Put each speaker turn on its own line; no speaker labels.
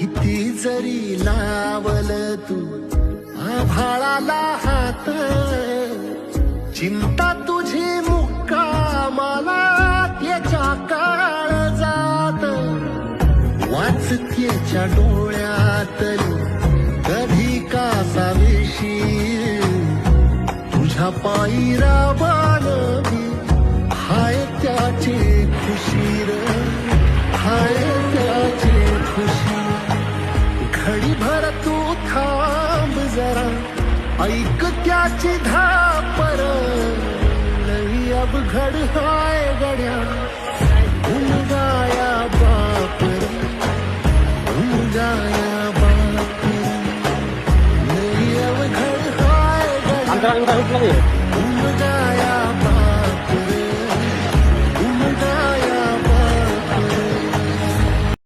किती जरी लावल तू आभाळाला हात चिंता तुझी मुक्कामाला त्याच्या काळ जात. वाचतेच्या डोळ्यातली कधी का सावेशी तुझ्या पायी मी घडी भर तू थांब जरा ऐक त्याची धापर लई अवघड हाय गड्या. गाया बापर गाया बापर लई अवघड हाय गड्या.